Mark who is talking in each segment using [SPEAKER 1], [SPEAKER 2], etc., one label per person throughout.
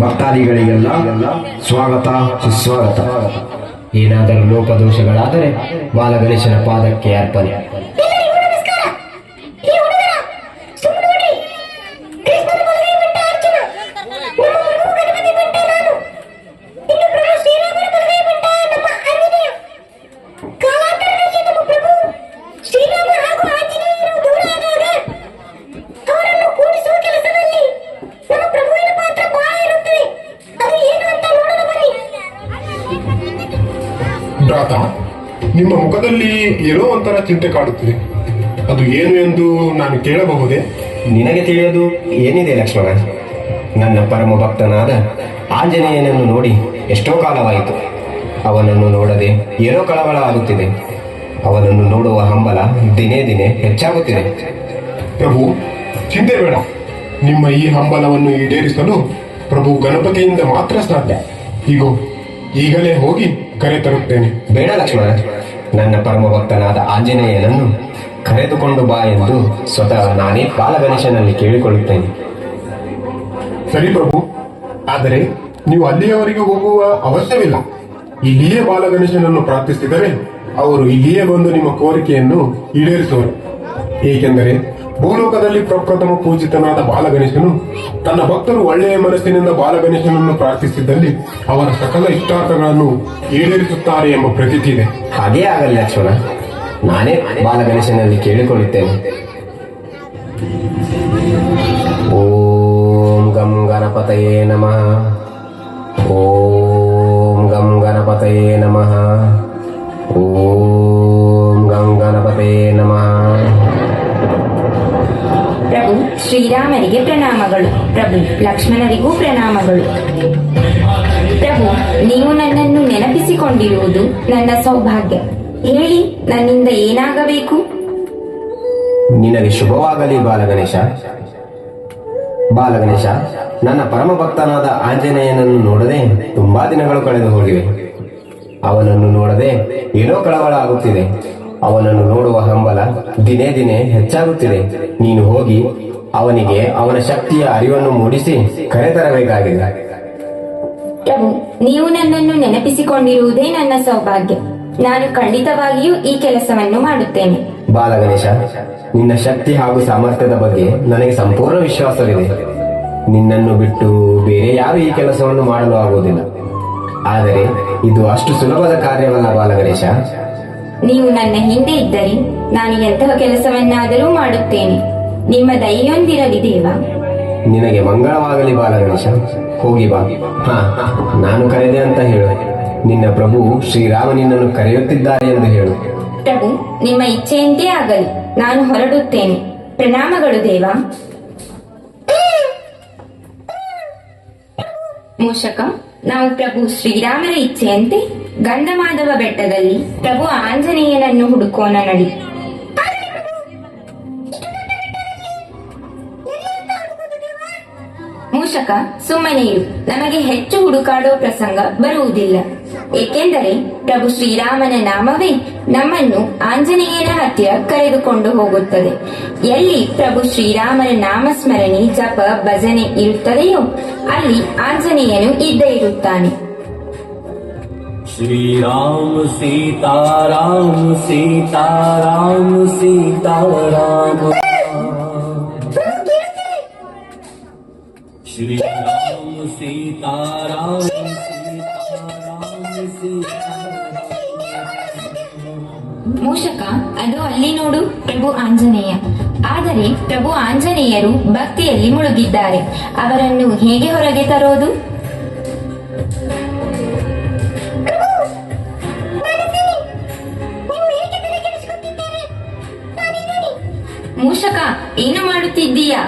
[SPEAKER 1] ಭಕ್ತಾದಿಗಳಿಗೆಲ್ಲ ಸ್ವಾಗತ ಸುಸ್ವಾಗತ. ಏನಾದರೂ ಲೋಪದೋಷಗಳಾದರೆ ಬಾಲಗಣೇಶನ ಪಾದಕ್ಕೆ ಅರ್ಪಣೆ.
[SPEAKER 2] ಏನೋ
[SPEAKER 3] ಒಂಥರ ಚಿಂತೆ ಕಾಡುತ್ತಿದೆ. ಅದು ಏನು ಎಂದು ನಾನು ಕೇಳಬಹುದೇ?
[SPEAKER 1] ನಿನಗೆ ತಿಳಿಯೋದು ಏನಿದೆ ಲಕ್ಷ್ಮಣ? ನನ್ನ ಪರಮ ಭಕ್ತನಾದ ಆಂಜನೇಯನನ್ನು ನೋಡಿ ಎಷ್ಟೋ ಕಾಲವಾಯಿತು. ಅವನನ್ನು ನೋಡದೆ ಏನೋ ಕಳವಳ ಆಗುತ್ತಿದೆ ಅವನನ್ನು ನೋಡುವ ಹಂಬಲ ದಿನೇ ದಿನೇ ಹೆಚ್ಚಾಗುತ್ತಿದೆ.
[SPEAKER 3] ಪ್ರಭು ಚಿಂತೆ ಬೇಡ. ನಿಮ್ಮ ಈ ಹಂಬಲವನ್ನು ಈಡೇರಿಸಲು ಪ್ರಭು ಗಣಪತಿಯಿಂದ ಮಾತ್ರ ಸಾಧ್ಯ. ಈಗೋ ಈಗಲೇ ಹೋಗಿ ಕರೆ ತರುತ್ತೇನೆ.
[SPEAKER 1] ಬೇಡ ಲಕ್ಷ್ಮಣ. ನನ್ನ ಪರಮ ಭಕ್ತನಾದ ಆಂಜನೇಯನನ್ನು ಕರೆದುಕೊಂಡು ಬಾ ಎಂದು ಸ್ವತಃ ನಾನೇ ಬಾಲಗಣೇಶನಲ್ಲಿ ಕೇಳಿಕೊಳ್ಳುತ್ತೇನೆ.
[SPEAKER 3] ಸರಿ ಪ್ರಭು, ಆದರೆ ನೀವು ಅಲ್ಲಿಯವರೆಗೆ ಹೋಗುವ ಅವಶ್ಯವಿಲ್ಲ. ಇಲ್ಲಿಯೇ ಬಾಲಗಣೇಶನನ್ನು ಪ್ರಾರ್ಥಿಸಿದರೆ ಅವರು ಇಲ್ಲಿಯೇ ಬಂದು ನಿಮ್ಮ ಕೋರಿಕೆಯನ್ನು ಈಡೇರಿಸುವರು. ಏಕೆಂದರೆ ಭೂಲೋಕದಲ್ಲಿ ಪ್ರಪ್ರಥಮ ಪೂಜಿತನಾದ ಬಾಲಗಣೇಶನು ತನ್ನ ಭಕ್ತರು ಒಳ್ಳೆಯ ಮನಸ್ಸಿನಿಂದ ಬಾಲಗಣೇಶನನ್ನು ಪ್ರಾರ್ಥಿಸಿದ್ದಲ್ಲಿ ಅವರ ಸಕಲ ಇಷ್ಟಾರ್ಥಗಳನ್ನು ಈಡೇರಿಸುತ್ತಾರೆ ಎಂಬ ಪ್ರತೀತಿ ಇದೆ.
[SPEAKER 1] ಹಾಗೇ ಆಗಲಿ ಲಕ್ಷ್ಮಣ. ನಾನೇ ಬಾಲಗಣೇಶನಲ್ಲಿ ಕೇಳಿಕೊಳ್ಳುತ್ತೇನೆ. ಓಂ ಗಂ ಗಣಪತಯೇ ನಮಃ. ಓಂ ಗಂ ಗಣಪತಯೇ ನಮಃ. ಓಂ ಗಂ ಗಣಪತಯೇ
[SPEAKER 4] ಶ್ರೀರಾಮರಿಗೆ ಪ್ರಣಾಮಗಳು. ಪ್ರಭು, ಲಕ್ಷ್ಮಣರಿಗೂ ಪ್ರಣಾಮಗಳು. ಪ್ರಭು, ನೀವು ನನ್ನನ್ನು ನೆನಪಿಸಿಕೊಂಡಿರುವುದು ನನ್ನ ಸೌಭಾಗ್ಯ. ಹೇಳಿ, ನನ್ನಿಂದ ಏನಾಗಬೇಕು?
[SPEAKER 1] ನಿನಗೆ ಶುಭವಾಗಲಿ, ಬಾಲಗಣೇಶ. ಬಾಲಗಣೇಶ, ನನ್ನ ಪರಮ ಭಕ್ತನಾದ ಆಂಜನೇಯನನ್ನು ನೋಡದೆ ತುಂಬಾ ದಿನಗಳು ಕಳೆದು ಹೋಗಿವೆ. ಅವನನ್ನು ನೋಡದೆ ಏನೋ ಕಳವಳ ಆಗುತ್ತಿದೆ ಅವನನ್ನು ನೋಡುವ ಹಂಬಲ ದಿನೇ ದಿನೇ ಹೆಚ್ಚಾಗುತ್ತಿದೆ. ನೀನು ಹೋಗಿ ಅವನಿಗೆ ಅವನ ಶಕ್ತಿಯ ಅರಿವನ್ನು ಮೂಡಿಸಿ ಕರೆತರಬೇಕಾಗಿದೆ.
[SPEAKER 4] ಪ್ರಭು ನೀವು ನನ್ನನ್ನು ನೆನಪಿಸಿಕೊಂಡಿರುವುದೇ ನನ್ನ ಸೌಭಾಗ್ಯ. ನಾನು ಖಂಡಿತವಾಗಿಯೂ ಈ ಕೆಲಸವನ್ನು ಮಾಡುತ್ತೇನೆ.
[SPEAKER 1] ಬಾಲಗಣೇಶ ನಿನ್ನ ಶಕ್ತಿ ಹಾಗೂ ಸಾಮರ್ಥ್ಯದ ಬಗ್ಗೆ ನನಗೆ ಸಂಪೂರ್ಣ ವಿಶ್ವಾಸವಿದೆ. ನಿನ್ನನ್ನು ಬಿಟ್ಟು ಬೇರೆ ಯಾರು ಈ ಕೆಲಸವನ್ನು ಮಾಡಲು ಆಗುವುದಿಲ್ಲ. ಆದರೆ ಇದು ಅಷ್ಟು ಸುಲಭದ ಕಾರ್ಯವಲ್ಲ ಬಾಲಗಣೇಶ
[SPEAKER 4] ನೀವು ನನ್ನ ಹಿಂದೆ ಇದ್ದರೆ ನಾನು ಎಂತಹ ಕೆಲಸವನ್ನಾದರೂ ಮಾಡುತ್ತೇನೆ. ನಿಮ್ಮ ದಯೆಯೊಂದಿರಲಿ ದೇವ
[SPEAKER 1] ನಿನಗೆ ಮಂಗಳವಾಗಲಿ ಬಾಲಗಣೇಶ. ಹೋಗಿ ಬಾ. ಹಾ ನಾನು ಕರೆದೆ ಅಂತ ಹೇಳು. ನಿನ್ನ ಪ್ರಭು ಶ್ರೀರಾಮ ನಿನ್ನನ್ನು ಕರೆಯುತ್ತಿದ್ದಾರೆ ಎಂದು ಹೇಳು.
[SPEAKER 4] ಪ್ರಭು ನಿಮ್ಮ ಇಚ್ಛೆಯಂತೆ ಆಗಲಿ. ನಾನು ಹೊರಡುತ್ತೇನೆ. ಪ್ರಣಾಮಗಳು ದೇವ. ಮೂಷಕ ನಾವು ಪ್ರಭು ಶ್ರೀರಾಮನ ಇಚ್ಛೆಯಂತೆ ಗಂಧಮಾಧವ ಬೆಟ್ಟದಲ್ಲಿ ಪ್ರಭು ಆಂಜನೇಯನನ್ನು ಹುಡುಕೋಣ ನಡಿ. ಮೂಷಕ ಸುಮ್ಮನೆ ಇರು ನಮಗೆ ಹೆಚ್ಚು ಹುಡುಕಾಡೋ ಪ್ರಸಂಗ ಬರುವುದಿಲ್ಲ ಏಕೆಂದರೆ ಪ್ರಭು ಶ್ರೀರಾಮನ ನಾಮವೇ ನಮ್ಮನ್ನು ಆಂಜನೇಯನ ಹತ್ತಿರ ಕರೆದುಕೊಂಡು ಹೋಗುತ್ತದೆ ಎಲ್ಲಿ ಪ್ರಭು ಶ್ರೀರಾಮನ ನಾಮಸ್ಮರಣೆ ಜಪ ಭಜನೆ ಇರುತ್ತದೆಯೋ ಅಲ್ಲಿ ಆಂಜನೇಯನು ಇದ್ದೇ ಇರುತ್ತಾನೆ
[SPEAKER 5] श्री राम सीता राम सीता राम सीता राम श्री राम सीता राम सीता राम सीता
[SPEAKER 4] ಮೂಷಕ ಅದು ಅಲ್ಲಿ ನೋಡು ಪ್ರಭು ಆಂಜನೇಯ ಆದರೆ ಪ್ರಭು ಆಂಜನೇಯರು ಭಕ್ತಿಯಲ್ಲಿ ಮುಳುಗಿದ್ದಾರೆ ಅವರನ್ನು ಹೇಗೆ ಹೊರಗೆ ತರೋದು
[SPEAKER 2] ನೀವು ಏಕೆ ತಲೆ ಕೆಡಿಸಿಕೊಳ್ಳುತ್ತಿದ್ದೀರಿ ನಾನಿದ್ದೇನೆ
[SPEAKER 4] ಮೂಷಕ ಏನು ಮಾಡುತ್ತಿದ್ದೀಯಾ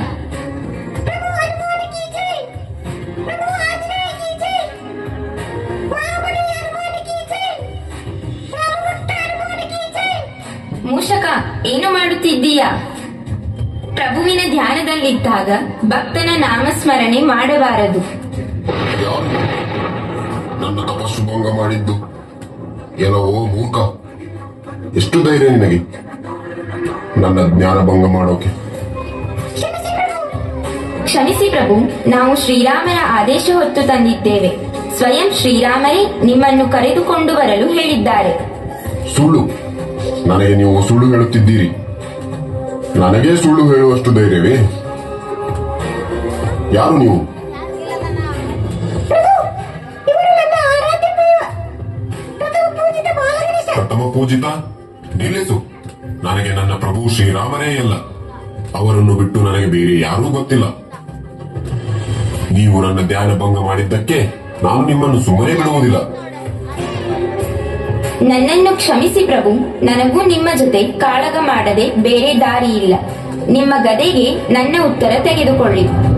[SPEAKER 4] ಮೂಷಕ ಏನು ಮಾಡುತ್ತಿದ್ದೀಯ? ಪ್ರಭುವಿನ ಧ್ಯಾನದಲ್ಲಿದ್ದಾಗ ಭಕ್ತನ ನಾಮಸ್ಮರಣೆ ಮಾಡಬಾರದು.
[SPEAKER 6] ನನ್ನ ತಪಸ್ಸು ಭಂಗ ಮಾಡಿದ್ದು. ಮೂರ್ಖ. ಎಷ್ಟು ಧೈರ್ಯ ನಿನಗೆ? ನನ್ನ ಜ್ಞಾನ ಭಂಗ ಮಾಡೋಕೆ.
[SPEAKER 2] ಕ್ಷಮಿಸಿ ಪ್ರಭು.
[SPEAKER 4] ಕ್ಷಮಿಸಿ ಪ್ರಭು ನಾವು ಶ್ರೀರಾಮನ ಆದೇಶ ಹೊತ್ತು ತಂದಿದ್ದೇವೆ. ಸ್ವಯಂ ಶ್ರೀರಾಮರೇ ನಿಮ್ಮನ್ನು ಕರೆದುಕೊಂಡು ಬರಲು ಹೇಳಿದ್ದಾರೆ.
[SPEAKER 6] ಸುಳ್ಳು. ನನಗೆ ನೀವು ಸುಳ್ಳು ಹೇಳುತ್ತಿದ್ದೀರಿ. ನನಗೆ ಸುಳ್ಳು ಹೇಳುವಷ್ಟು ಧೈರ್ಯವೇ? ಯಾರು ನೀವು?
[SPEAKER 2] ಪ್ರಥಮ ಪೂಜಿತ?
[SPEAKER 6] ನಿಲ್ಲಿಸು. ನನಗೆ ನನ್ನ ಪ್ರಭು ಶ್ರೀರಾಮನೇ ಇಲ್ಲ ಅವರನ್ನು ಬಿಟ್ಟು ನನಗೆ ಬೇರೆ ಯಾರೂ ಗೊತ್ತಿಲ್ಲ. ನೀವು ನನ್ನ ಧ್ಯಾನ ಭಂಗ ಮಾಡಿದ್ದಕ್ಕೆ ನಾನು ನಿಮ್ಮನ್ನು ಸುಮ್ಮನೆ ಬಿಡುವುದಿಲ್ಲ.
[SPEAKER 4] ನನ್ನನ್ನು ಕ್ಷಮಿಸಿ ಪ್ರಭು. ನನಗೂ ನಿಮ್ಮ ಜೊತೆ ಕಾಳಗ ಮಾಡದೆ ಬೇರೆ ದಾರಿ ಇಲ್ಲ ನಿಮ್ಮ ಗದೆಗೆ ನನ್ನ ಉತ್ತರ ತೆಗೆದುಕೊಳ್ಳಿ.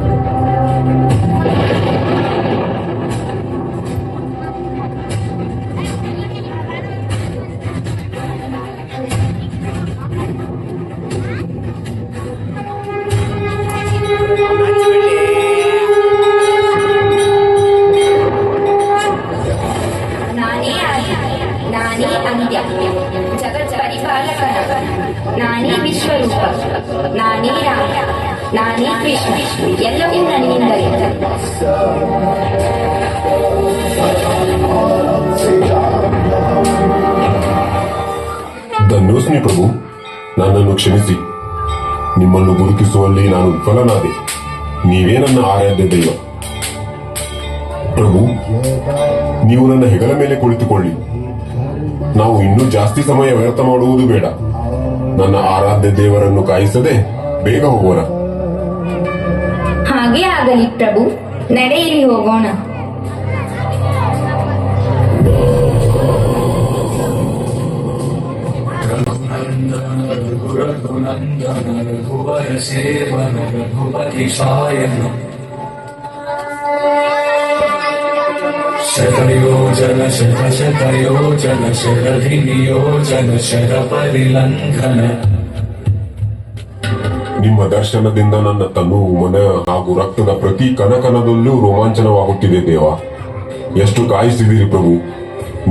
[SPEAKER 6] ಧನ್ಯೋಸ್ಮಿ ಪ್ರಭು. ನನ್ನನ್ನು ಕ್ಷಮಿಸಿ. ನಿಮ್ಮನ್ನು ಗುರುತಿಸುವಲ್ಲಿ ನಾನು ವಿಫಲನಾದೆ. ನೀವೇ ನನ್ನ ಆರಾಧ್ಯ ದೈವ. ಪ್ರಭು, ನೀವು ನನ್ನ ಹೆಗಲ ಮೇಲೆ ಕುಳಿತುಕೊಳ್ಳಿ. ನಾವು ಇನ್ನೂ ಜಾಸ್ತಿ ಸಮಯ ವ್ಯರ್ಥ ಮಾಡುವುದು ಬೇಡ. ನನ್ನ ಆರಾಧ್ಯ ದೇವರನ್ನು ಕಾಯಿಸದೆ ಬೇಗ ಹೋಗೋಣ.
[SPEAKER 4] ಹಾಗೆ ಆಗಲಿ ಪ್ರಭು. ನಡೆಯಿರಿ ಹೋಗೋಣ.
[SPEAKER 5] रघुनन्दन रघुवर सेवन रघुपति शायन शतयोजन शत शतयोजन शरधिनियोजन शर परिलङ्घन
[SPEAKER 6] ನಿಮ್ಮ ದರ್ಶನದಿಂದ ನನ್ನ ತನು ಮನ ಹಾಗೂ ರಕ್ತದ ಪ್ರತಿ ಕಣಕಣದಲ್ಲೂ ರೋಮಾಂಚನವಾಗುತ್ತಿದೆ ದೇವ ಎಷ್ಟು ಕಾಯಿಸಿದಿರಿ ಪ್ರಭು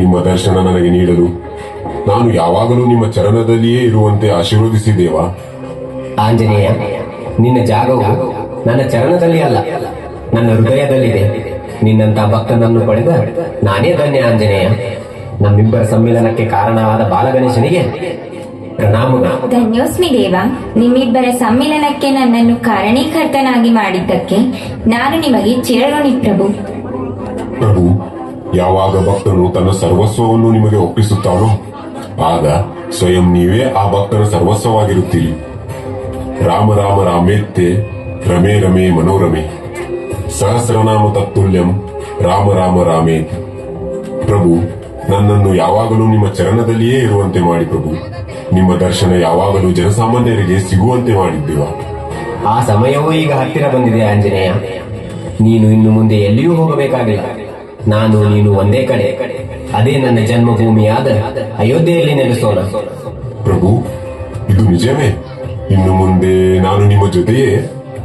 [SPEAKER 6] ನಿಮ್ಮ ದರ್ಶನ ನನಗೆ ನೀಡಲು ನಾನು ಯಾವಾಗಲೂ ನಿಮ್ಮ ಚರಣದಲ್ಲಿಯೇ ಇರುವಂತೆ ಆಶೀರ್ವದಿಸಿ ದೇವ
[SPEAKER 1] ಆಂಜನೇಯ ನಿನ್ನ ಜಾಗವು ನನ್ನ ಚರಣದಲ್ಲಿ ಅಲ್ಲ ನನ್ನ ಹೃದಯದಲ್ಲಿದೆ. ನಿನ್ನಂತ ಭಕ್ತನನ್ನು ಪಡೆದ ನಾನೇ ಧನ್ಯ ಆಂಜನೇಯ. ನಮ್ಮಿಬ್ಬರ ಸಮ್ಮಿಲನಕ್ಕೆ ಕಾರಣವಾದ ಬಾಲಗಣೇಶನಿಗೆ
[SPEAKER 4] ಧನ್ಯೋಸ್ಮಿ ದೇವ ನಿಮ್ಮಿಬ್ಬರ ಸಮ್ಮಿಲನಕ್ಕೆ ನನ್ನನ್ನು ಕಾರಣೀಕರ್ತನಾಗಿ ಮಾಡಿದ್ದಕ್ಕೆ ನಾನು ನಿಮಗೆ ಚಿರಋಣಿ ಪ್ರಭು.
[SPEAKER 6] ಪ್ರಭು ಯಾವಾಗ ಭಕ್ತನು ತನ್ನ ಸರ್ವಸ್ವವನ್ನು ನಿಮಗೆ ಒಪ್ಪಿಸುತ್ತಾನೋ ಆಗ ಸ್ವಯಂ ನೀವೇ ಆ ಭಕ್ತರ ಸರ್ವಸ್ವವಾಗಿರುತ್ತೀರಿ. ರಾಮ ರಾಮ ರಾಮೇತ್ಯೆ, ರಮೇ ರಮೇ ಮನೋರಮೆ. ಸಹಸ್ರನಾಮ ತತ್ತುಲ್ಯಂ, ರಾಮ ರಾಮ ರಾಮೇ. ಪ್ರಭು, ನನ್ನನ್ನು ಯಾವಾಗಲೂ ನಿಮ್ಮ ಚರಣದಲ್ಲಿಯೇ ಇರುವಂತೆ ಮಾಡಿ ಪ್ರಭು. ನಿಮ್ಮ ದರ್ಶನ ಯಾವಾಗಲೂ ಜನಸಾಮಾನ್ಯರಿಗೆ ಸಿಗುವಂತೆ ಮಾಡಿದ್ದೇವ.
[SPEAKER 1] ಆ ಸಮಯವೂ ಈಗ ಹತ್ತಿರ ಬಂದಿದೆ ಆಂಜನೇಯ. ನೀನು ಇನ್ನು ಮುಂದೆ ಎಲ್ಲಿಯೂ ಹೋಗಬೇಕಾಗಿಲ್ಲ. ನಾನು ನೀನು ಒಂದೇ ಕಡೆ. ಅದೇ ನನ್ನ ಜನ್ಮಭೂಮಿಯಾದ ಅಯೋಧ್ಯೆಯಲ್ಲಿ ನೆಲೆಸೋಣ.
[SPEAKER 6] ಪ್ರಭು ಇದು ನಿಜವೇ? ಇನ್ನು ಮುಂದೆ ನಾನು ನಿಮ್ಮ ಜೊತೆಯೇ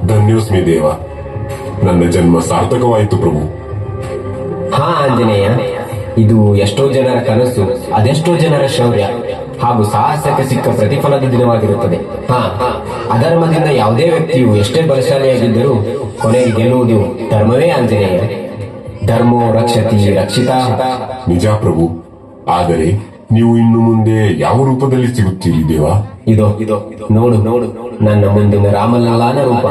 [SPEAKER 6] ಧನ್ಯೋಸ್ಮಿ ದೇವ ನನ್ನ ಜನ್ಮ ಸಾರ್ಥಕವಾಯಿತು ಪ್ರಭು.
[SPEAKER 1] ಹಾ ಆಂಜನೇಯ ಇದು ಎಷ್ಟೋ ಜನರ ಕನಸು ಅದೆಷ್ಟೋ ಜನರ ಶೌರ್ಯ ಹಾಗೂ ಸಾಹಸಕ್ಕೆ ಸಿಕ್ಕ ಪ್ರತಿಫಲದ ದಿನವಾಗಿರುತ್ತದೆ. ಹಾ ಅಧರ್ಮದಿಂದ ಯಾವುದೇ ವ್ಯಕ್ತಿಯು ಎಷ್ಟೇ ಬಲಶಾಲಿಯಾಗಿದ್ದರೂ ಕೊನೆಗೆ ಗೆಲ್ಲುವುದು ಧರ್ಮವೇ ಆಂಜನೇಯ. ಧರ್ಮೋ ರಕ್ಷತಿ ರಕ್ಷಿತಾ.
[SPEAKER 6] ನಿಜ ಪ್ರಭು ಆದರೆ ನೀವು ಇನ್ನು ಮುಂದೆ ಯಾವ ರೂಪದಲ್ಲಿ ಸಿಗುತ್ತೀರಿ ದೇವ?
[SPEAKER 1] ಇದೋ ಇದೋ ನೋಡು ನೋಡು ನನ್ನ ಮುಂದಿನ ರಾಮಲಲ್ಲಾನ ರೂಪ.